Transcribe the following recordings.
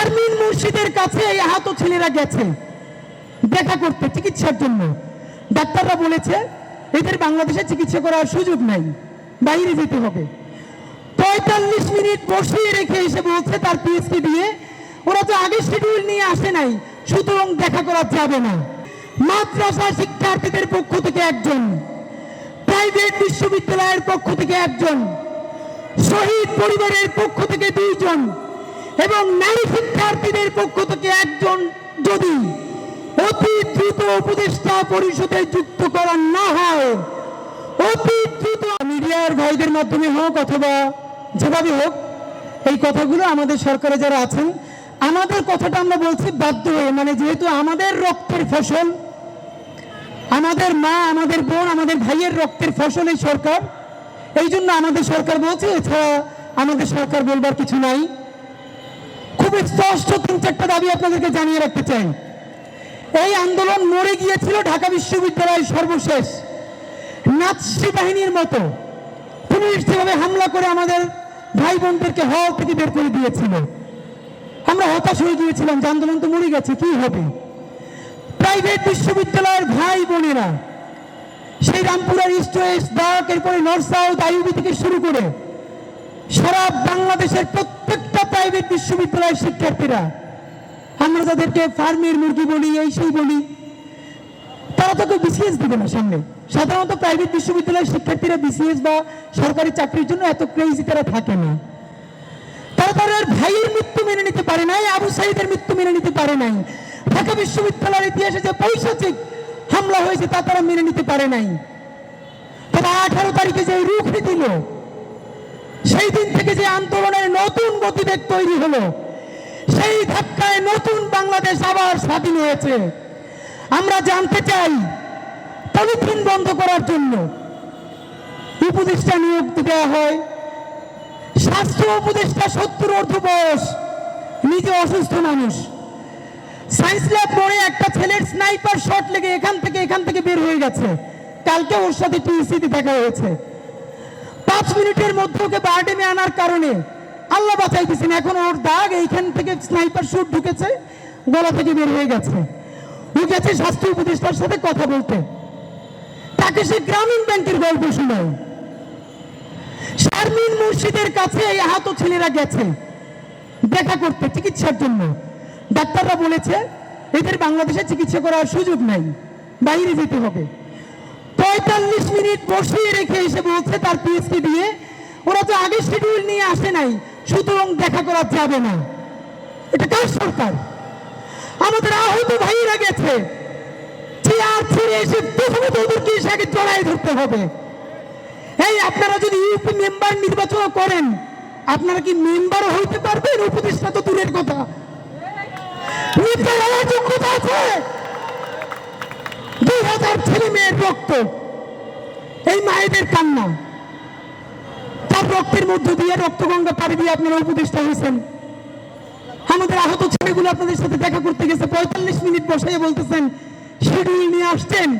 শারমিন মুর্শিদের কাছে এই আহত ছেলেরা গেছে। দেখা করতে, চিকিৎসার জন্য। ডাক্তাররা বলেছে, এদের বাংলাদেশে চিকিৎসা করার সুযোগ নাই। বাইরে যেতে হবে। পঁয়তাল্লিশ মিনিট বসিয়ে রেখে এসে বলছে তার পিএসসি দিয়ে, ওরা তো আগে শিডিউল নিয়ে আসে নাই, সুতরাং দেখা করা যাবে না। মাদ্রাসা শিক্ষার্থীদের পক্ষ থেকে একজন, প্রাইভেট বিশ্ববিদ্যালয়ের পক্ষ থেকে একজন, শহীদ পরিবারের পক্ষ থেকে দুইজন এবং নারী শিক্ষার্থীদের পক্ষ থেকে একজন যদি অতি দ্রুত উপদেষ্টা পরিষদে যুক্ত করা না হয়, অতি দ্রুত মিডিয়ার ভাইদের মাধ্যমে হোক অথবা যেভাবে হোক, এই কথাগুলো আমাদের সরকারে যারা আছেন, আমাদের কথাটা আমরা বলছি বাধ্য হয়ে। মানে যেহেতু আমাদের রক্তের ফসল, আমাদের মা, আমাদের বোন, আমাদের ভাইয়ের রক্তের ফসল এই সরকার, এই জন্য আমাদের সরকার বলছে, এছাড়া আমাদের সরকার বলবার কিছু নাই। খুব স্পষ্ট তিন চারটা দাবি আপনাদেরকে জানিয়ে রাখতে চাই। এই আন্দোলন মরে গিয়েছিল ঢাকা বিশ্ববিদ্যালয়ের সর্বশেষ। নাৎসি বাহিনীর মতো পুলিশ যেভাবে হামলা করে আমাদের ভাই বোনদেরকে হল থেকে বের করে দিয়েছিল। আমরা হতাশ হয়ে গিয়েছিলাম যে আন্দোলন তো মরে গেছে, কি হবে? প্রাইভেট বিশ্ববিদ্যালয়ের ভাই বোনেরা সেই রামপুরার ইস্ট ওয়েস্ট ডাক এরপরে নর্থ সাউথ আইউবি থেকে শুরু করে সারা বাংলাদেশের প্রত্যেকটা প্রাইভেট বিশ্ববিদ্যালয়ের শিক্ষার্থীরা, আমরা যাদেরকে ফার্মের মুরগি বলি এই সেই বলি, তারা তো কেউ বিসিএস দিবে না সামনে। সাধারণত প্রাইভেট বিশ্ববিদ্যালয়ের শিক্ষার্থীরা বিসিএস বা সরকারি চাকরির জন্য এত ক্রেজি তারা থাকে না। তারা তাদের ভাইয়ের মৃত্যু মেনে নিতে পারে নাই, আবু সাইদের মৃত্যু মেনে নিতে পারে নাই। ঢাকা বিশ্ববিদ্যালয়ের ইতিহাসে যে পৈশাচিক হামলা হয়েছে তা তারা মেনে নিতে পারে নাই। তারা আঠারো তারিখে যে রুখ দিল সেই দিন থেকে যে আন্দোলনের নতুন গতিবেগ তৈরি হলো, সেই ধাক্কায় নতুন বাংলাদেশ আবার স্বাধীন হয়েছে। আমরা জানতে চাই, পলিথিন বন্ধ করার জন্য উপদেষ্টা নিয়োগ দেওয়া হয়, স্বাস্থ্য উপদেষ্টা সত্তর অর্ধ বয়স, নিজে অসুস্থ মানুষ। সায়েন্স ল্যাব মোড়ে একটা ছেলের স্নাইপার শট লেগে এখান থেকে এখান থেকে বের হয়ে গেছে। কালকে ওর সাথে টিউসিতে দেখা হয়েছে। পাঁচ মিনিটের মধ্যে ওকে বারডেমে আনার কারণে আল্লাহ বাঁচাইতেছেন। এখন ওর দাগ এইখান থেকে স্নাইপার শুট ঢুকেছে, গলা থেকে বের হয়ে গেছে। ও গেছে স্বাস্থ্য উপদেষ্টার সাথে কথা বলতে। তাকে সে গ্রামীণ ব্যাংকের গল্প শোনায়। শারমিন মুর্শিদের কাছে এই আহত ছেলেরা গেছে দেখা করতে, চিকিৎসার জন্য। ডাক্তাররা বলেছে, এদের বাংলাদেশে চিকিৎসা করার সুযোগ নাই, বাইরে যেতে হবে। পঁয়তাল্লিশ মিনিট বসিয়ে রেখে এসে বলছে তার পিএসসি দিয়ে, ওরা তো আগে শিডিউল নিয়ে আসে নাই, সুতরাং দেখা করা যাবে না। এটা কার সরকার? আমাদের আহত ভাইয়েরা গেছে। আপনারা যদি মেম্বার নির্বাচন করেন, আপনারা কি হইতে পারবেন? উপদেষ্টা তো দূরের কথা। আছে। দুই হাজার ছেলে মেয়ের রক্ত। এই মায়েদের কান্না। তার রক্তের মধ্য দিয়ে রক্তগঙ্গা পাড়ি দিয়ে আপনারা উপদেষ্টা হয়েছেন। আমাদের আহত ছেলেগুলো আপনাদের সাথে দেখা করতে গেছে, পঁয়তাল্লিশ মিনিট বসে বলতেছেন, শিডিউল নিয়ে আসছেন।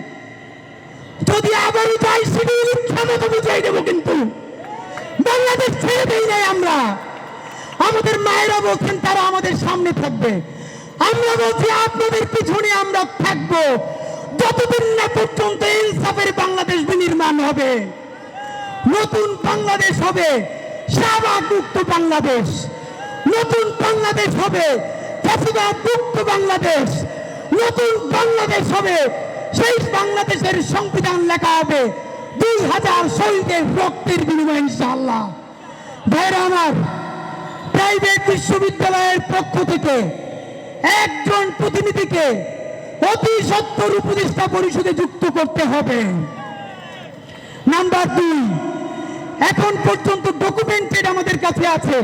যদি আবারও যাই শিডিউল, ক্ষমতা বুঝাই দেবো কিন্তু। বাংলাদেশ ছেড়ে দেই নাই আমরা। আমাদের মায়েরা বলছেন, তারা আমাদের সামনে থাকবে। আমরা বলছি, আপনাদের পিছনে আমরা থাকব। যতদিন না পর্যন্ত ইনসাফের বাংলাদেশ বিনির্মাণ হবে, নতুন বাংলাদেশ হবে মুক্ত বাংলাদেশ, নতুন বাংলাদেশ হবে মুক্ত বাংলাদেশ, নতুন বাংলাদেশ হবে সেই বাংলাদেশের সংবিধান লেখা হবে, দুই হাজার শহীদের রক্তের বিনিময়ে ইনশাআল্লাহ। ভাইরা আমার প্রাইভেট বিশ্ববিদ্যালয়ের পক্ষ থেকে একজন প্রতিনিধিকে অতি সত্তর উপদেষ্টা পরিষদে যুক্ত করতে হবে। নাম্বার দুই, এখন পর্যন্ত ডকুমেন্টেড আমাদের কাছে আছে।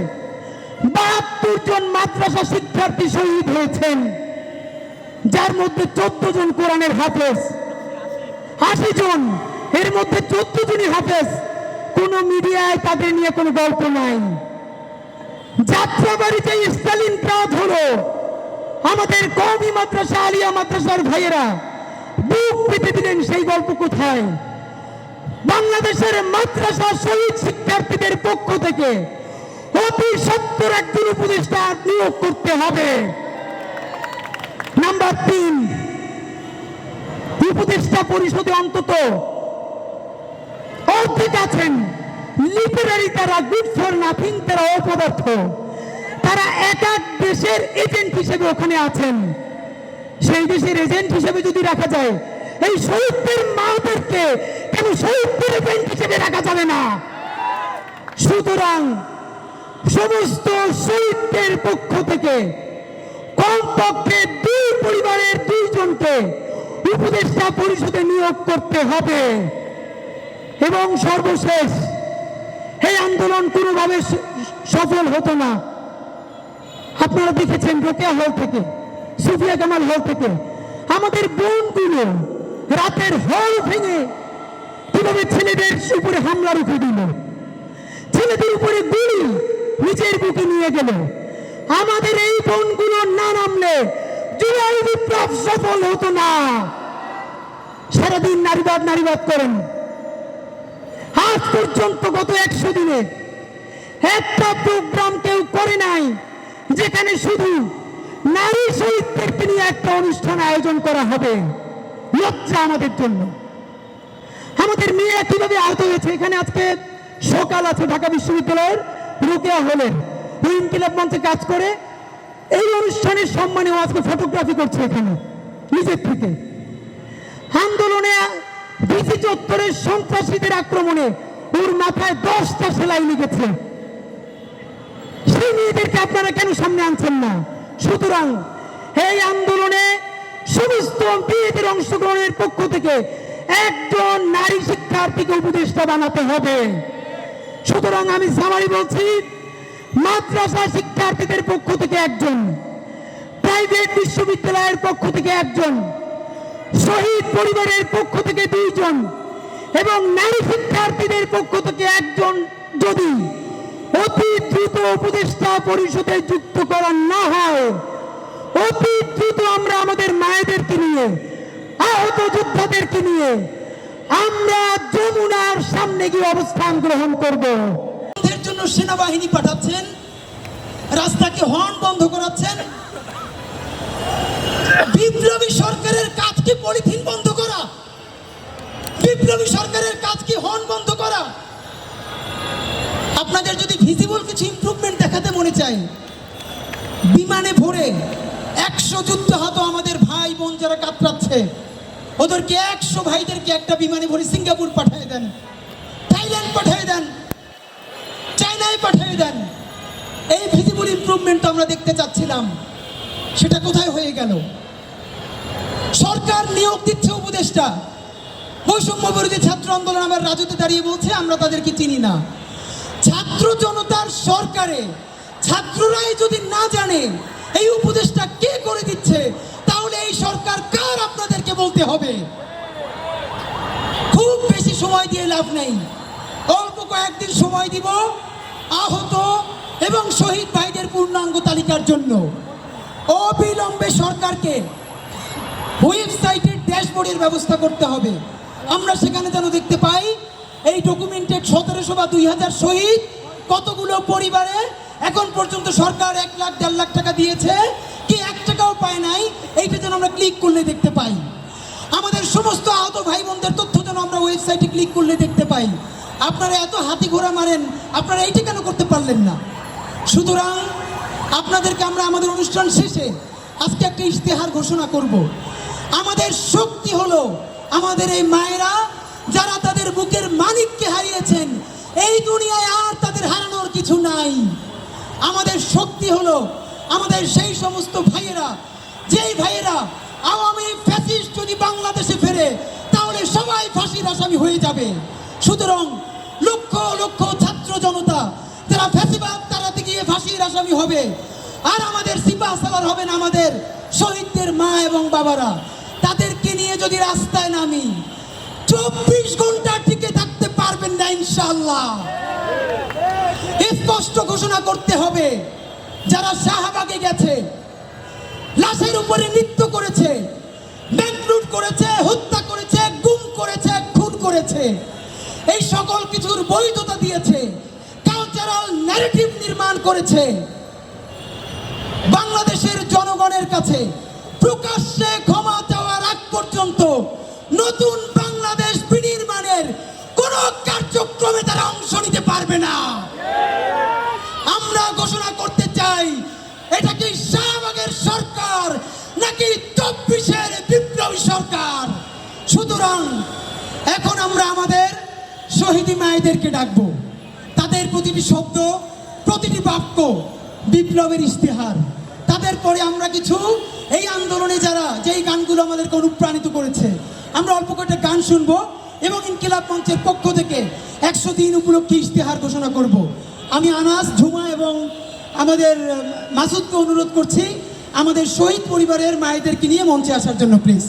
বাহাত্তর জন মাদ্রাসা শিক্ষার্থী শহীদ হয়েছেন, যার মধ্যে চোদ্দ জন কোরআনের হাফেজ। আশি জন, এর মধ্যে চোদ্দ জনই হাফেজ। কোন মিডিয়ায় তাদের নিয়ে কোনো গল্প নাই। যাত্রাবাড়িতে স্টালিন প্রাত হলো। আমাদের কৌমি মাদ্রাসা, আলিয়া মাদ্রাসার ভাইয়েরা, বুক পেতে দিলেন সেই গল্প কোথায়? বাংলাদেশের মাদ্রাসা শহীদ শিক্ষার্থীদের পক্ষ থেকে অতি সত্তর একজন উপদেষ্টা নিয়োগ করতে হবে। নাম্বার তিন, উপদেষ্টা পরিষদে অন্তত অর্ধেক আছেন। লিটারারি তারা গুড ফর নাথিং, তারা অপদার্থ। তারা এক এক দেশের এজেন্ট হিসেবে ওখানে আছেন, সেই দেশের এজেন্ট হিসেবে যদি রাখা যায়, এই শহীদদের মাদেরকে কেন শহীদদের এজেন্ট হিসেবে রাখা যাবে না? সুতরাং সমস্ত শহীদদের পক্ষ থেকে কমপক্ষে দুই পরিবারের দুইজনকে উপদেষ্টা পরিষদে নিয়োগ করতে হবে। এবং সর্বশেষ, এই আন্দোলন কোনোভাবে সফল হতো না। আপনারা দেখেছেন রোকেয়া হল থেকে, সুফিয়া কামাল হল থেকে। আমাদের বোনগুলো রাতের হল ভেঙে কীভাবে ছেলেদের উপরে হামলা রুখে দিল? ছেলেদের উপরে গুলি নিজের বুকে নিয়ে গেল। আমাদের এই বোনগুলো না নামলে জুলাই বিপ্লব সফল হতো না। সারাদিন নারীবাদ নারীবাদ করেন। আজ পর্যন্ত গত একশো দিনে একটা প্রোগ্রাম কেউ করে নাই। যেখানে শুধু নারী শহীদদেরকে নিয়ে একটা অনুষ্ঠান আয়োজন করা হবে, লজ্জা আমাদের জন্য। আমাদের মেয়েরা কীভাবে আহত হয়েছে? এখানে আজকে সকাল আছে ঢাকা বিশ্ববিদ্যালয়ের রুকেয়া হলেন উইন ক্লাব মঞ্চে কাজ করে এই অনুষ্ঠানের সম্মানে ও আজকে ফটোগ্রাফি করছে এখানে, নিজের থেকে। আন্দোলনে বিসি চত্বরের সন্ত্রাসীদের আক্রমণে ওর মাথায় দশটা সেলাই লেগেছে। সেই মেয়েদেরকে আপনারা কেন সামনে আনছেন না? সুতরাং এই আন্দোলনে সমস্ত মেয়েদের অংশগ্রহণের পক্ষ থেকে একজন নারী শিক্ষার্থীকে উপদেষ্টা বানাতে হবে। সুতরাং আমি সামারি বলছি, মাদ্রাসা শিক্ষার্থীদের পক্ষ থেকে একজন, প্রাইভেট বিশ্ববিদ্যালয়ের পক্ষ থেকে একজন, শহীদ পরিবারের পক্ষ থেকে দুইজন এবং নারী শিক্ষার্থীদের পক্ষ থেকে একজন যদি অতি দ্রুত উপদেষ্টা পরিষদে যুক্ত করা না হয়, অতি দ্রুত আমরা আমাদের মায়েদেরকে নিয়ে, আহত যোদ্ধাদেরকে নিয়ে আমরা যমুনার সামনে গিয়ে অবস্থান গ্রহণ করব। এর জন্য সেনাবাহিনী পাঠাচ্ছেন, রাস্তাকে হর্ন বন্ধ করাচ্ছেন। বিপ্লবী সরকারের কাজ কি পলিথিন বন্ধ করা। বিপ্লবী সরকারের কাজ কি হর্ন বন্ধ করা। আপনাদের যদি ভিজিবল কিছু ইম্প্রুভমেন্ট দেখাতে মনে চাই বিমানে ভরে একশো যুদ্ধ হতো আমাদের ভাই বোন যারা কাতরাচ্ছে, ওদেরকে একশো ভাইদেরকে একটা বিমানে ভরে সিঙ্গাপুর পাঠিয়ে দেন, থাইল্যান্ড পাঠিয়ে দেন, চায়নায় পাঠিয়ে দেন। এই ভিজিবল ইমপ্রুভমেন্ট আমরা দেখতে চাচ্ছিলাম, সেটা কোথায় হয়ে গেল? সরকার নিয়োগ দিচ্ছে উপদেষ্টা। বৈষম্য বিরোধী ছাত্র আন্দোলন আমার রাজতে দাঁড়িয়ে বলছে, আমরা তাদেরকে চিনি না। ছাত্র জনতার সরকারে ছাত্ররাই যদি না জানে এই উপদেশটা কে করে দিচ্ছে, তাহলে এই সরকার কার আপনাদেরকে বলতে হবে? খুব বেশি সময় দিয়ে লাভ নেই। অল্প কয়েকদিন সময় দিব আহত এবং শহীদ ভাইদের পূর্ণাঙ্গ তালিকার জন্য। অবিলম্বে সরকারকে ওয়েবসাইটের ড্যাশবোর্ডের ব্যবস্থা করতে হবে। আমরা সেখানে যেন দেখতে পাই, এই ডকুমেন্টেড সতেরোশো বা দুই হাজার শহীদ কতগুলো পরিবারে এখন পর্যন্ত সরকার এক লাখ, দেড় লাখ টাকা দিয়েছে? কি এক টাকাও পায় নাই? এইটা যেন আমরা ক্লিক করলে দেখতে পাই। আমাদের সমস্ত আহত ভাই বোনদের তথ্য যেন আমরা ওয়েবসাইটে ক্লিক করলে দেখতে পাই। আপনারা এত হাতি ঘোড়া মারেন, আপনারা এইটা কেন করতে পারলেন না? সুতরাং আপনাদেরকে আমরা আমাদের অনুষ্ঠান শেষে আজকে একটা ইশতেহার ঘোষণা করব। আমাদের শক্তি হলো আমাদের এই মায়েরা, যারা তাদের বুকের মানিককে হারিয়েছেন, এই দুনিয়ায় আর তাদের হারানোর কিছু নাই। আমাদের শক্তি হলো আমাদের সেই সমস্ত ভাইয়েরা। যেই ভাইয়েরা আওয়ামী ফ্যাসিস্ট যদি বাংলাদেশে ফেরে, তাহলে সবাই ফাঁসির আসামি হয়ে যাবে। সুতরাং লক্ষ লক্ষ ছাত্র জনতা, যারা ফ্যাসিবাদ তারাতে গিয়ে ফাঁসির আসামি হবে, আর আমাদের সিপা সালার হবেন আমাদের শহীদদের মা এবং বাবারা। তাদেরকে নিয়ে যদি রাস্তায় নামি, চব্বিশ ঘণ্টা টিকে থাকতে পারবেন না ইনশাল্লাহ স্পষ্ট ঘোষণা করতে হবে, যারা শাহবাগে গেছে, লাশের উপরে নৃত্য করেছে ব্যাংক করেছে, হত্যা করেছে, গুম করেছে, খুন করেছে, এই সকল কিছুর বৈধতা দিয়েছে কালচারাল ন্যারেটিভ নির্মাণ করেছে, বাংলাদেশের জনগণের কাছে প্রকাশ্যে ক্ষমা চাওয়ার আগ পর্যন্ত নতুন বাংলাদেশ বিনির্মাণের কোন শহীদি মায়েদেরকে ডাকবো। তাদের প্রতিটি শব্দ, প্রতিটি বাক্য বিপ্লবের ইশতেহার। তাদের পরে আমরা কিছু, এই আন্দোলনে যারা, যেই গানগুলো আমাদেরকে অনুপ্রাণিত করেছে, আমরা অল্প কয়েকটা গান শুনব এবং ইনকিলাব মঞ্চের পক্ষ থেকে একশো দিন উপলক্ষে ইশতেহার ঘোষণা করব। আমি আনাস ঝুমা এবং আমাদের মাসুদকে অনুরোধ করছি, আমাদের শহীদ পরিবারের মায়েদেরকে নিয়ে মঞ্চে আসার জন্য, প্লিজ।